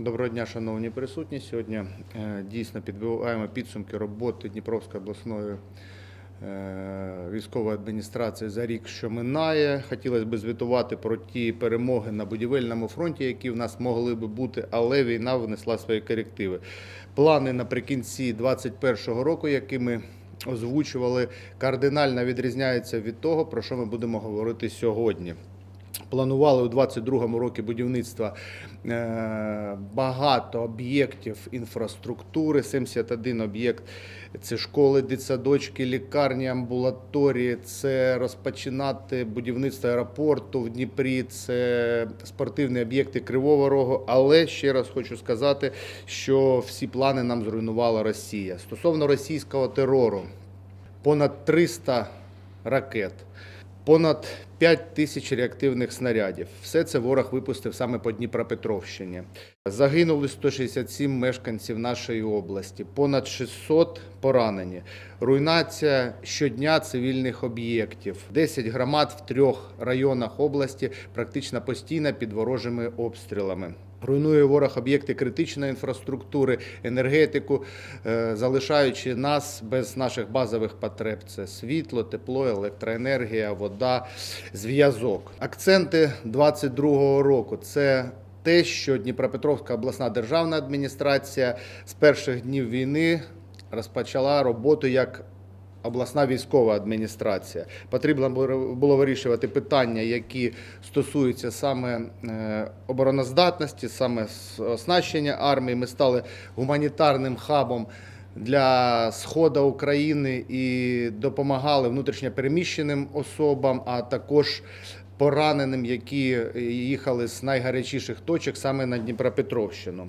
Доброго дня, шановні присутні. Сьогодні е, дійсно підбиваємо підсумки роботи Дніпровської обласної е, військової адміністрації за рік, що минає. Хотілося б звітувати про ті перемоги на будівельному фронті, які в нас могли би бути, але війна внесла свої корективи. Плани наприкінці 2021 року, які ми озвучували, кардинально відрізняються від того, про що ми будемо говорити сьогодні. Планували у 2022 році будівництва е, багато об'єктів інфраструктури, 71 об'єкт. Це школи, дитсадочки, лікарні, амбулаторії, це розпочинати будівництво аеропорту в Дніпрі, це спортивні об'єкти Кривого Рогу. Але ще раз хочу сказати, що всі плани нам зруйнувала Росія. Стосовно російського терору, понад 300 ракет. Понад 5 тисяч реактивних снарядів. Все це ворог випустив саме по Дніпропетровщині. Загинули 167 мешканців нашої області, понад 600 поранені. Руйнація щодня цивільних об'єктів. 10 громад в трьох районах області практично постійно під ворожими обстрілами. Руйнує ворог об'єкти критичної інфраструктури, енергетику, е, залишаючи нас без наших базових потреб: це світло, тепло, електроенергія, вода, зв'язок. Акценти 22-го року це те, що Дніпропетровська обласна державна адміністрація з перших днів війни розпочала роботу як обласна військова адміністрація. Потрібно було вирішувати питання, які стосуються саме е, обороноздатності, саме оснащення армії. Ми стали гуманітарним хабом. Для сходу України і допомагали внутрішньопереміщеним особам, а також пораненим, які їхали з найгарячіших точок саме на Дніпропетровщину.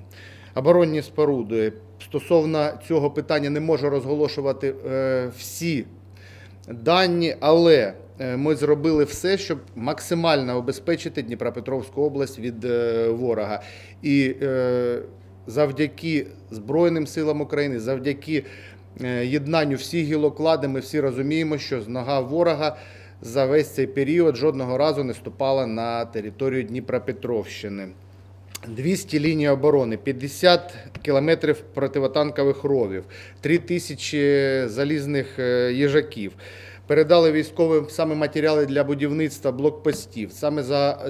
Оборонні споруди стосовно цього питання не можу розголошувати е, всі дані, але е, ми зробили все, щоб максимально обезпечити Дніпропетровську область від е, ворога. І завдяки Збройним силам України, завдяки єднанню всіх гілоклади, ми всі розуміємо, що з нога ворога за весь цей період жодного разу не ступала на територію Дніпропетровщини. 200 ліній оборони, 50 кілометрів противотанкових ровів, 3 тисячі залізних е, їжаків. Передали військовим саме матеріали для будівництва блокпостів, саме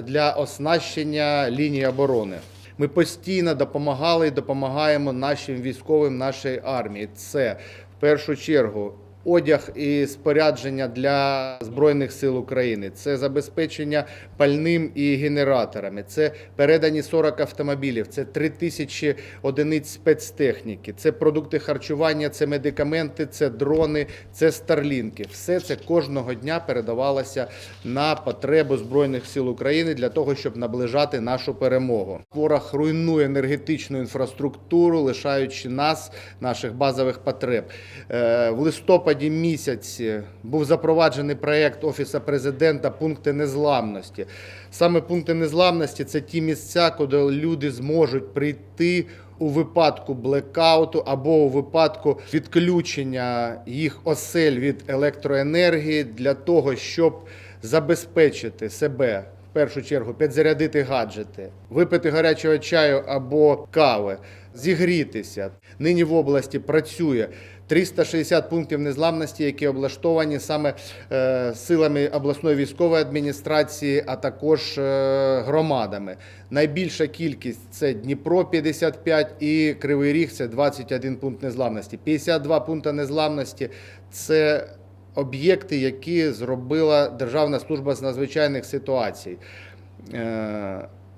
для оснащення лінії оборони. Ми постійно допомагали і допомагаємо нашим військовим, нашій армії. Це в першу чергу одяг і спорядження для Збройних сил України, це забезпечення пальним і генераторами, це передані 40 автомобілів, це 3 тисячі одиниць спецтехніки, це продукти харчування, це медикаменти, це дрони, це старлінки. Все це кожного дня передавалося на потребу Збройних сил України для того, щоб наближати нашу перемогу. Ворог руйнує енергетичну інфраструктуру, лишаючи нас, наших базових потреб. Е, В листопаді місяці був запроваджений проєкт Офісу президента пункти незламності. Саме пункти незламності це ті місця, куди люди зможуть прийти. У випадку блекауту або у випадку відключення їх осель від електроенергії для того, щоб забезпечити себе в першу чергу, підзарядити гаджети, випити гарячого чаю або кави, зігрітися. Нині в області працює 360 пунктів незламності, які облаштовані саме е, силами обласної військової адміністрації, а також е, громадами. Найбільша кількість це Дніпро 55 і Кривий Ріг це 21 пункт незламності. 52 пункти незламності це об'єкти, які зробила Державна служба з надзвичайних ситуацій.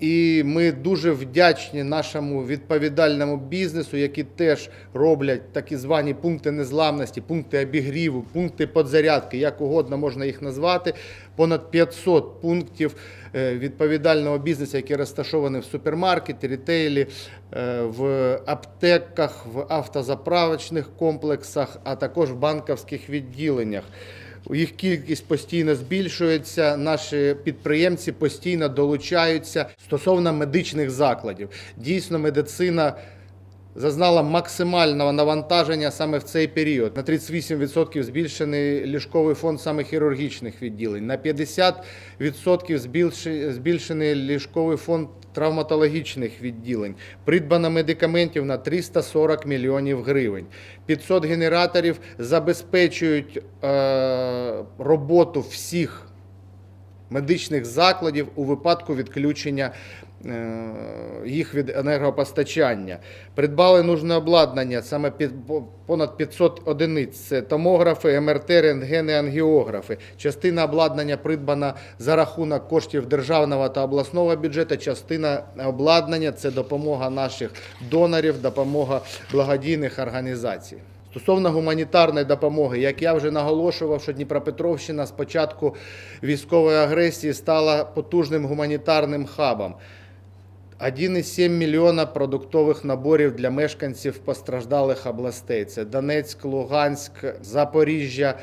І ми дуже вдячні нашому відповідальному бізнесу, які теж роблять такі звані пункти незламності, пункти обігріву, пункти подзарядки, як угодно можна їх назвати. Понад 500 пунктів е, відповідального бізнесу, які розташовані в супермаркеті, рітейлі, е, в аптеках, в автозаправочних комплексах, а також в банківських відділеннях. Їх кількість постійно збільшується. Наші підприємці постійно долучаються стосовно медичних закладів. Дійсно, медицина зазнала максимального навантаження саме в цей період. На 38% збільшений ліжковий фонд саме хірургічних відділень, на 50% збільшений ліжковий фонд травматологічних відділень, придбано медикаментів на 340 мільйонів гривень. 500 генераторів забезпечують е, роботу всіх медичних закладів у випадку відключення їх від енергопостачання. Придбали нужне обладнання, саме під, понад 500 одиниць. Це томографи, МРТ, рентгени, ангіографи. Частина обладнання придбана за рахунок коштів державного та обласного бюджету. Частина обладнання це допомога наших донорів, допомога благодійних організацій. Стосовно гуманітарної допомоги, як я вже наголошував, що Дніпропетровщина з початку військової агресії стала потужним гуманітарним хабом. 1,7 мільйона продуктових наборів для мешканців постраждалих областей. Це Донецьк, Луганськ, Запоріжжя,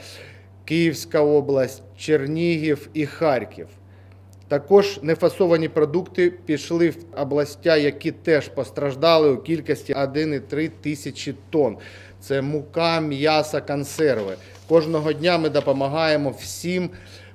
Київська область, Чернігів і Харків. Також нефасовані продукти пішли в областя, які теж постраждали у кількості 1,3 тисячі тонн. Це мука, м'ясо, консерви. Кожного дня ми допомагаємо всім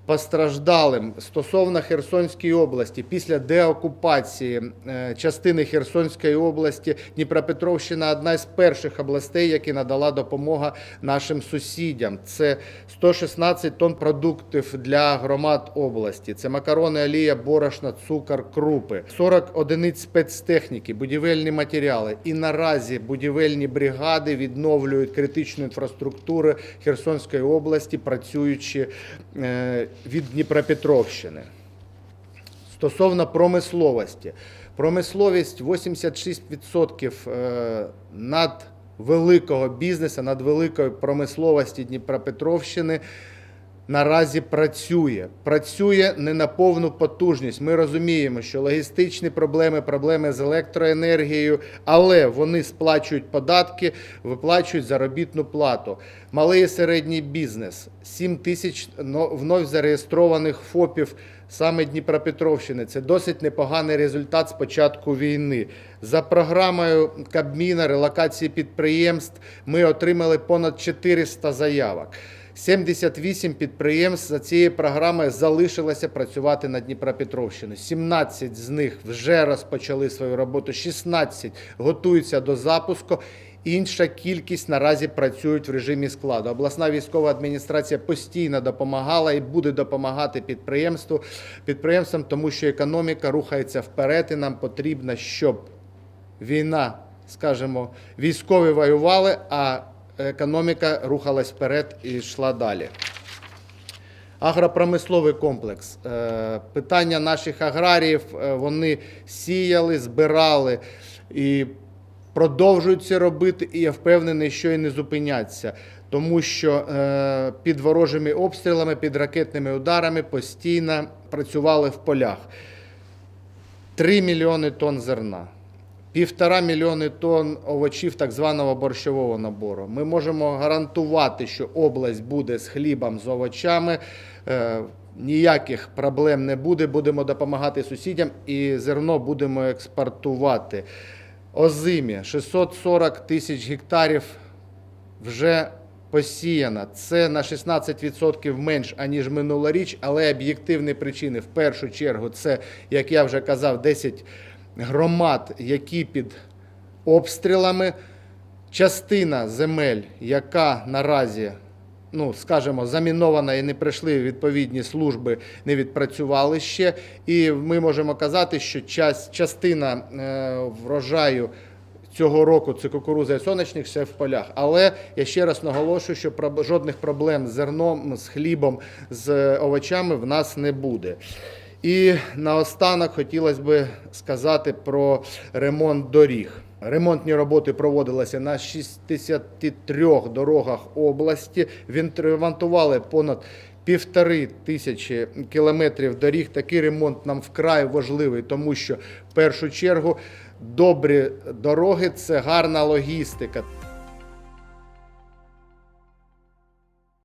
постраждалим стосовно Херсонської області. Після деокупації е, частини Херсонської області Дніпропетровщина одна з перших областей, які надала допомога нашим сусідям. Це 116 тонн продуктів для громад області. Це макарони, олія, борошна, цукор, крупи, 40 одиниць спецтехніки, будівельні матеріали. І наразі будівельні бригади відновлюють критичну інфраструктуру Херсонської області, працюючи е, від Дніпропетровщини. Стосовно промисловості. Промисловість 86% е, над великого бізнесу, над великої промисловості Дніпропетровщини наразі працює. Працює не на повну потужність. Ми розуміємо, що логістичні проблеми, проблеми з електроенергією, але вони сплачують податки, виплачують заробітну плату. Малий і середній бізнес, 7 тисяч но- вновь зареєстрованих ФОПів саме Дніпропетровщини. Це досить непоганий результат з початку війни. За програмою Кабміна релокації підприємств ми отримали понад 400 заявок. 78 підприємств за цією програмою залишилося працювати на Дніпропетровщині. 17 з них вже розпочали свою роботу, 16 готуються до запуску. Інша кількість наразі працюють в режимі складу. Обласна військова адміністрація постійно допомагала і буде допомагати підприємству підприємствам, тому що економіка рухається вперед, і нам потрібно, щоб війна, скажімо, військові воювали, а економіка рухалась вперед і йшла далі. Агропромисловий комплекс. Е, Питання наших аграріїв е, вони сіяли, збирали і продовжують це робити. І я впевнений, що і не зупиняться, тому що е, під ворожими обстрілами, під ракетними ударами постійно працювали в полях. 3 мільйони тонн зерна, півтора мільйони тонн овочів так званого борщового набору. Ми можемо гарантувати, що область буде з хлібом, з овочами. Е, Ніяких проблем не буде. Будемо допомагати сусідям і зерно будемо експортувати. Озимі 640 тисяч гектарів вже посіяна. Це на 16% менш, аніж минулоріч, але об'єктивні причини. В першу чергу, це, як я вже казав, 10 громад, які під обстрілами. Частина земель, яка наразі, ну скажімо, замінована і не прийшли відповідні служби, не відпрацювали ще. І ми можемо казати, що час, частина е, врожаю цього року це кукуруза і сонячник все в полях. Але я ще раз наголошую, що жодних проблем з зерном, з хлібом, з овочами в нас не буде. І наостанок хотілося б сказати про ремонт доріг. Ремонтні роботи проводилися на 63 дорогах області. Відремонтували понад півтори тисячі кілометрів доріг. Такий ремонт нам вкрай важливий, тому що в першу чергу добрі дороги це гарна логістика.